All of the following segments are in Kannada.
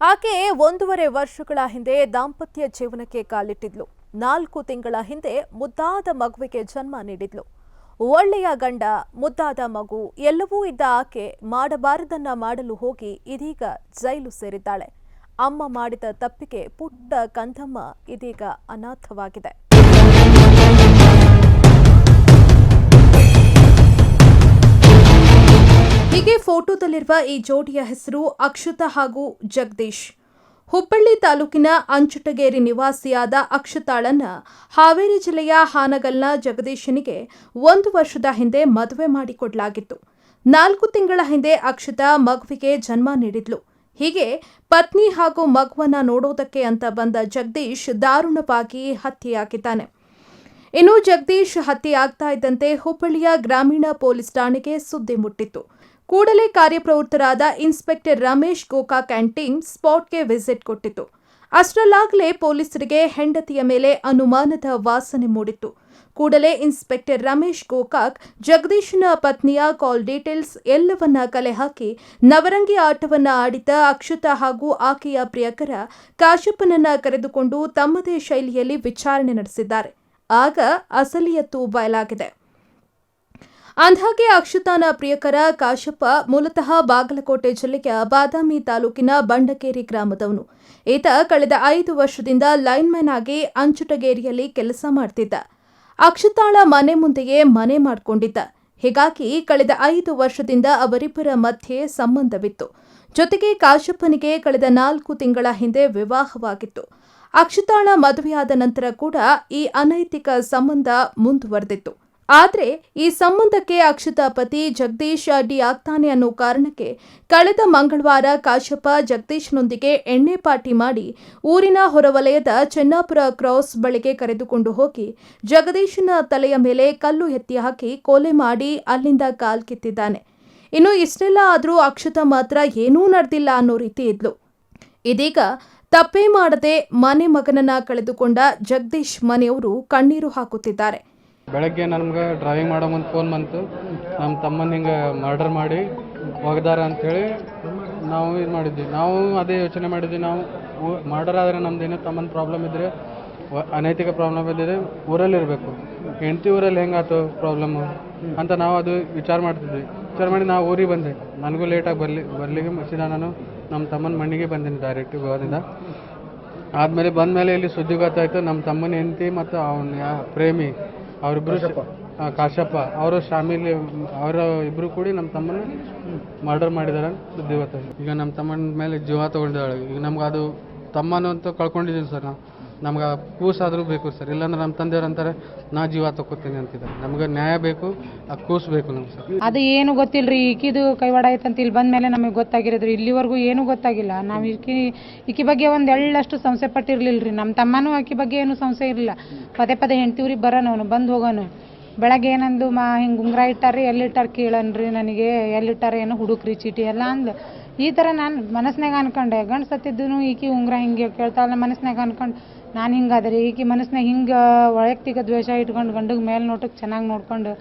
ಆಕೆ ಒಂದೂವರೆ ವರ್ಷಗಳ ಹಿಂದೆ ದಾಂಪತ್ಯ ಜೀವನಕ್ಕೆ ಕಾಲಿಟ್ಟಿದ್ಲು. ನಾಲ್ಕು ತಿಂಗಳ ಹಿಂದೆ ಮುದ್ದಾದ ಮಗುವಿಗೆ ಜನ್ಮ ನೀಡಿದ್ಲು. ಒಳ್ಳೆಯ ಗಂಡ, ಮುದ್ದಾದ ಮಗು ಎಲ್ಲವೂ ಇದ್ದ ಆಕೆ ಮಾಡಬಾರದನ್ನ ಮಾಡಲು ಹೋಗಿ ಇದೀಗ ಜೈಲು ಸೇರಿದ್ದಾಳೆ. ಅಮ್ಮ ಮಾಡಿದ ತಪ್ಪಿಗೆ ಪುಟ್ಟ ಕಂದಮ್ಮ ಇದೀಗ ಅನಾಥವಾಗಿದೆ. ಫೋಟೋದಲ್ಲಿರುವ ಈ ಜೋಡಿಯ ಹೆಸರು ಅಕ್ಷತ ಹಾಗೂ ಜಗದೀಶ್. ಹುಬ್ಬಳ್ಳಿ ತಾಲೂಕಿನ ಅಂಚುಟಗೇರಿ ನಿವಾಸಿಯಾದ ಅಕ್ಷತಾಳನ್ನ ಹಾವೇರಿ ಜಿಲ್ಲೆಯ ಹಾನಗಲ್ನ ಜಗದೀಶನಿಗೆ ಒಂದು ವರ್ಷದ ಹಿಂದೆ ಮದುವೆ ಮಾಡಿಕೊಡಲಾಗಿತ್ತು. ನಾಲ್ಕು ತಿಂಗಳ ಹಿಂದೆ ಅಕ್ಷತಾ ಮಗುವಿಗೆ ಜನ್ಮ ನೀಡಿದ್ಲು. ಹೀಗೆ ಪತ್ನಿ ಹಾಗೂ ಮಗುವನ್ನ ನೋಡೋದಕ್ಕೆ ಅಂತ ಬಂದ ಜಗದೀಶ್ ದಾರುಣವಾಗಿ ಹತ್ಯೆಯಾಗಿದ್ದಾನೆ. ಇನ್ನು ಜಗದೀಶ್ ಹತ್ಯೆ ಆಗ್ತಾ ಇದ್ದಂತೆ ಹುಬ್ಬಳ್ಳಿಯ ಗ್ರಾಮೀಣ ಪೊಲೀಸ್ ಠಾಣೆಗೆ ಸುದ್ದಿ ಮುಟ್ಟಿತ್ತು. ಕೂಡಲೇ ಕಾರ್ಯಪ್ರವೃತ್ತರಾದ ಇನ್ಸ್ಪೆಕ್ಟರ್ ರಮೇಶ್ ಗೋಕಾಕ್ ಕ್ಯಾಂಟೀನ್ ಸ್ಪಾಟ್ಗೆ ವಿಸಿಟ್ ಕೊಟ್ಟಿತು. ಅಷ್ಟರಲ್ಲಾಗಲೇ ಪೊಲೀಸರಿಗೆ ಹೆಂಡತಿಯ ಮೇಲೆ ಅನುಮಾನದ ವಾಸನೆ ಮೂಡಿತ್ತು. ಕೂಡಲೇ ಇನ್ಸ್ಪೆಕ್ಟರ್ ರಮೇಶ್ ಗೋಕಾಕ್, ಜಗದೀಶನ ಪತ್ನಿಯ ಕಾಲ್ ಡೀಟೇಲ್ಸ್ ಎಲ್ಲವನ್ನ ಕಲೆ ಹಾಕಿ ನವರಂಗಿ ಆಟವನ್ನು ಆಡಿದ ಅಕ್ಷತಾ ಹಾಗೂ ಆಕೆಯ ಪ್ರಿಯಕರ ಕಾಶಪ್ಪನನ್ನ ಕರೆದುಕೊಂಡು ತಮ್ಮದೇ ಶೈಲಿಯಲ್ಲಿ ವಿಚಾರಣೆ ನಡೆಸಿದ್ದಾರೆ. ಆಗ ಅಸಲಿಯತ್ತು ಬಯಲಾಗಿದೆ. ಅಂದ್ಹಾಗೆ ಅಕ್ಷತಾನ ಪ್ರಿಯಕರ ಕಾಶಪ್ಪ ಮೂಲತಃ ಬಾಗಲಕೋಟೆ ಜಿಲ್ಲೆಯ ಬಾದಾಮಿ ತಾಲೂಕಿನ ಬಂಡಕೇರಿ ಗ್ರಾಮದವನು. ಈತ ಕಳೆದ ಐದು ವರ್ಷದಿಂದ ಲೈನ್ಮನ್ ಆಗಿ ಅಂಚುಟಗೇರಿಯಲ್ಲಿ ಕೆಲಸ ಮಾಡ್ತಿದ್ದ. ಅಕ್ಷತಾಳ ಮನೆ ಮುಂದೆಯೇ ಮನೆ ಮಾಡಿಕೊಂಡಿದ್ದ. ಹೀಗಾಗಿ ಕಳೆದ ಐದು ವರ್ಷದಿಂದ ಅವರಿಬ್ಬರ ಮಧ್ಯೆ ಸಂಬಂಧವಿತ್ತು. ಜೊತೆಗೆ ಕಾಶಪ್ಪನಿಗೆ ಕಳೆದ ನಾಲ್ಕು ತಿಂಗಳ ಹಿಂದೆ ವಿವಾಹವಾಗಿತ್ತು. ಅಕ್ಷತಾಳ ಮದುವೆಯಾದ ನಂತರ ಕೂಡ ಈ ಅನೈತಿಕ ಸಂಬಂಧ ಮುಂದುವರೆದಿತ್ತು. ಆದರೆ ಈ ಸಂಬಂಧಕ್ಕೆ ಅಕ್ಷತಾ ಪತಿ ಜಗದೀಶ್ ಅಡ್ಡಿ ಆಗ್ತಾನೆ ಅನ್ನೋ ಕಾರಣಕ್ಕೆ ಕಳೆದ ಮಂಗಳವಾರ ಕಾಶ್ಯಪ ಜಗದೀಶ್ನೊಂದಿಗೆ ಎಣ್ಣೆ ಪಾಟಿ ಮಾಡಿ ಊರಿನ ಹೊರವಲಯದ ಚೆನ್ನಾಪುರ ಕ್ರಾಸ್ ಬಳಿಗೆ ಕರೆದುಕೊಂಡು ಹೋಗಿ ಜಗದೀಶನ ತಲೆಯ ಮೇಲೆ ಕಲ್ಲು ಎತ್ತಿ ಹಾಕಿ ಕೊಲೆ ಮಾಡಿ ಅಲ್ಲಿಂದ ಕಾಲ್ ಕಿತ್ತಿದ್ದಾನೆ. ಇನ್ನು ಇಷ್ಟೆಲ್ಲ ಆದರೂ ಅಕ್ಷತಾ ಮಾತ್ರ ಏನೂ ನಡೆದಿಲ್ಲ ಅನ್ನೋ ರೀತಿ ಇದ್ಲು. ಇದೀಗ ತಪ್ಪೇ ಮಾಡದೆ ಮನೆ ಮಗನನ್ನ ಕಳೆದುಕೊಂಡ ಜಗದೀಶ್ ಮನೆಯವರು ಕಣ್ಣೀರು ಹಾಕುತ್ತಿದ್ದಾರೆ. ಬೆಳಗ್ಗೆ ನಮ್ಗೆ ಡ್ರೈವಿಂಗ್ ಮಾಡೋ ಮುಂದೆ ಫೋನ್ ಬಂತು. ನಮ್ಮ ತಮ್ಮನ ಹಿಂಗೆ ಮರ್ಡರ್ ಮಾಡಿ ಒಗ್ದಾರ ಅಂಥೇಳಿ ನಾವು ಇದು ಮಾಡಿದ್ವಿ. ನಾವು ಅದೇ ಯೋಚನೆ ಮಾಡಿದ್ವಿ. ನಾವು ಮರ್ಡರ್ ಆದರೆ ನಮ್ದೇನೋ ತಮ್ಮನ ಪ್ರಾಬ್ಲಮ್ ಇದ್ದರೆ ಅನೈತಿಕ ಪ್ರಾಬ್ಲಮ್ ಇದ್ದರೆ ಊರಲ್ಲಿ ಇರಬೇಕು. ಹೆಂಡತಿ ಊರಲ್ಲಿ ಹೆಂಗಾಯ್ತು ಪ್ರಾಬ್ಲಮ್ಮು ಅಂತ ನಾವು ಅದು ವಿಚಾರ ಮಾಡ್ತಿದ್ವಿ. ವಿಚಾರ ಮಾಡಿ ನಾವು ಊರಿಗೆ ಬಂದೆ ನನಗೂ ಲೇಟಾಗಿ ಬರಲಿ, ಬರಲಿಕ್ಕೆ ಸೀದಾ ನಾನು ನಮ್ಮ ತಮ್ಮನ ಮಣ್ಣಿಗೆ ಬಂದೀನಿ ಡೈರೆಕ್ಟ್ ಗೋವಾದಿಂದ. ಆದಮೇಲೆ ಬಂದಮೇಲೆ ಇಲ್ಲಿ ಸುದ್ದಿ ಗೊತ್ತಾಯಿತು ನಮ್ಮ ತಮ್ಮನ ಹೆಂಡತಿ ಮತ್ತು ಅವನ ಪ್ರೇಮಿ. ಅವರಿಬ್ಬರು ಕಾಶಪ್ಪ ಅವರು ಶಾಮಿಲಿ ಅವರ ಇಬ್ಬರು ಕೂಡಿ ನಮ್ಮ ತಮ್ಮನ ಮರ್ಡರ್ ಮಾಡಿದಾರೆ ಸುದ್ದಿ ಗೊತ್ತಾಯ್ತು ಈಗ ನಮ್ಮ ತಮ್ಮನ ಮೇಲೆ ಜೀವ ತಗೊಂಡಿದ್ದಾಳೆ. ಈಗ ನಮ್ಗೆ ಅದು ತಮ್ಮನ ಅಂತ ಕಳ್ಕೊಂಡಿದ್ದೀನಿ ಸರ್ ನಾವು. ನಮ್ಗೆ ಕೂಸಾದರೂ ಬೇಕು ಸರ್. ಇಲ್ಲಾಂದ್ರೆ ನಮ್ಮ ತಂದೆಯವ್ರು ಅಂತಾರೆ, ನಾ ಜೀವ ತಗೋತೀನಿ ಅಂತಿದ್ದಾರೆ. ನಮ್ಗೆ ನ್ಯಾಯ ಬೇಕು, ಆ ಕೂಸು ಬೇಕು ನಮ್ಗೆ ಸರ್. ಅದು ಏನು ಗೊತ್ತಿಲ್ರಿ, ಈಕಿದು ಕೈವಾಡ ಐತಂತ ಇಲ್ಲಿ ಬಂದ ಮೇಲೆ ನಮಗೆ ಗೊತ್ತಾಗಿರೋದ್ರಿ ಇಲ್ಲಿವರೆಗೂ ಏನೂ ಗೊತ್ತಾಗಿಲ್ಲ. ನಾವು ಈಕಿ ಈಕಿ ಬಗ್ಗೆ ಒಂದು ಎಳ್ಳಷ್ಟು ಸಂಶಯ ಪಟ್ಟಿರಲಿಲ್ಲ ರೀ ನಮ್ಮ ತಮ್ಮನೂ ಆಕಿ ಬಗ್ಗೆ ಏನು ಸಂಶಯ ಇರಲಿಲ್ಲ. ಪದೇ ಪದೇ ಹೆಂಡ್ತಿವ್ರಿಗೆ ಬರೋನು ಅವನು, ಬಂದು ಹೋಗೋನು. ಬೆಳಗ್ಗೆ ಏನಂದು ಮಾ, ಹಿಂಗೆ ಉಂಗುರ ಇಟ್ಟಾರಿ ಎಲ್ಲಿಟ್ಟಾರ ಕೇಳನ್ರಿ ನನಗೆ ಎಲ್ಲಿಟ್ಟಾರ ಏನು ಹುಡುಕ್ರಿ ಚೀಟಿ ಎಲ್ಲ ಅಂದು ಈ ಥರ ನಾನು ಮನಸ್ನಾಗ ಅನ್ಕೊಂಡೆ ಗಂಡು ಸತ್ತಿದ್ದೂ ಈಕಿ ಉಂಗುರ ಹಿಂಗೆ ಕೇಳ್ತಾಳ ಮನಸ್ನಾಗ ಅನ್ಕೊಂಡು, ನಾನು ಹಿಂಗೆ ರೀ ಈಕೆ ಮನಸ್ನಾಗ ಹಿಂಗೆ ವೈಯಕ್ತಿಕ ದ್ವೇಷ ಇಟ್ಕೊಂಡು ಗಂಡಗೆ ಮೇಲೆ ನೋಟಕ್ಕೆ ಚೆನ್ನಾಗಿ ನೋಡ್ಕೊಂಡು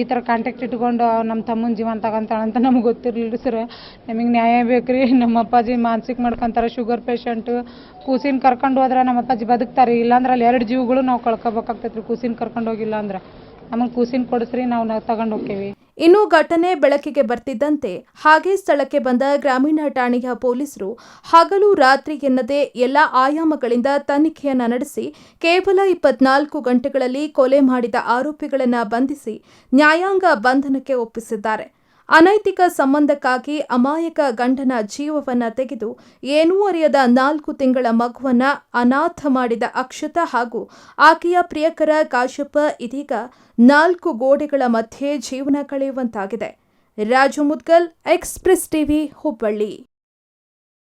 ಈ ಥರ ಕಾಂಟ್ಯಾಕ್ಟ್ ಇಟ್ಕೊಂಡು ನಮ್ಮ ತಮ್ಮನ ಜೀವನ ತಗೊಂತಾಳಂತ ನಮ್ಗೆ ಗೊತ್ತಿರಲಿಲ್ಲ ಸರ್. ನಮಗೆ ನ್ಯಾಯ ಬೇಕು ರೀ ನಮ್ಮ ಅಪ್ಪಾಜಿ ಮಾನಸಿಕ ಮಾಡ್ಕೊಂತಾರೆ ಶುಗರ್ ಪೇಷಂಟು ಕೂಸಿನ ಕರ್ಕೊಂಡು ಹೋದ್ರೆ ನಮ್ಮ ಅಪ್ಪಾಜಿ ಬದುಕ್ತಾರೆ, ಇಲ್ಲಾಂದ್ರೆ ಅಲ್ಲಿ ಎರಡು ಜೀವಗಳು ನಾವು ಕಳ್ಕೊಬೇಕಾಗ್ತೈತೆ ರೀ ಕೂಸಿನ ಕರ್ಕೊಂಡು ಹೋಗಿಲ್ಲ ಅಂದ್ರೆ. ನಮಗೆ ಕೂಸಿನ ಕೊಡಿಸ್ರಿ, ನಾವು ನಾವು ತಗೊಂಡು ಹೋಕ್ಕೇವಿ. ಇನ್ನು ಘಟನೆ ಬೆಳಕಿಗೆ ಬರ್ತಿದ್ದಂತೆ ಹಾಗೆ ಸ್ಥಳಕ್ಕೆ ಬಂದ ಗ್ರಾಮೀಣ ಠಾಣೆಯ ಪೊಲೀಸರು ಹಗಲು ರಾತ್ರಿ ಎನ್ನದೆ ಎಲ್ಲ ಆಯಾಮಗಳಿಂದ ತನಿಖೆಯನ್ನು ನಡೆಸಿ ಕೇವಲ ಇಪ್ಪತ್ನಾಲ್ಕು ಗಂಟೆಗಳಲ್ಲಿ ಕೊಲೆ ಮಾಡಿದ ಆರೋಪಿಗಳನ್ನು ಬಂಧಿಸಿ ನ್ಯಾಯಾಂಗ ಬಂಧನಕ್ಕೆ ಒಪ್ಪಿಸಿದ್ದಾರೆ. ಅನೈತಿಕ ಸಂಬಂಧಕ್ಕಾಗಿ ಅಮಾಯಕ ಗಂಡನ ಜೀವವನ್ನ ತೆಗೆದು ಏನೂ ಅರಿಯದ ನಾಲ್ಕು ತಿಂಗಳ ಮಗುವನ್ನು ಅನಾಥ ಮಾಡಿದ ಅಕ್ಷತ ಹಾಗೂ ಆಕೆಯ ಪ್ರಿಯಕರ ಕಾಶಪ್ಪ ಇದೀಗ ನಾಲ್ಕು ಗೋಡೆಗಳ ಮಧ್ಯೆ ಜೀವನ ಕಳೆಯುವಂತಾಗಿದೆ. Raju Mudgal Express TV, Hubballi.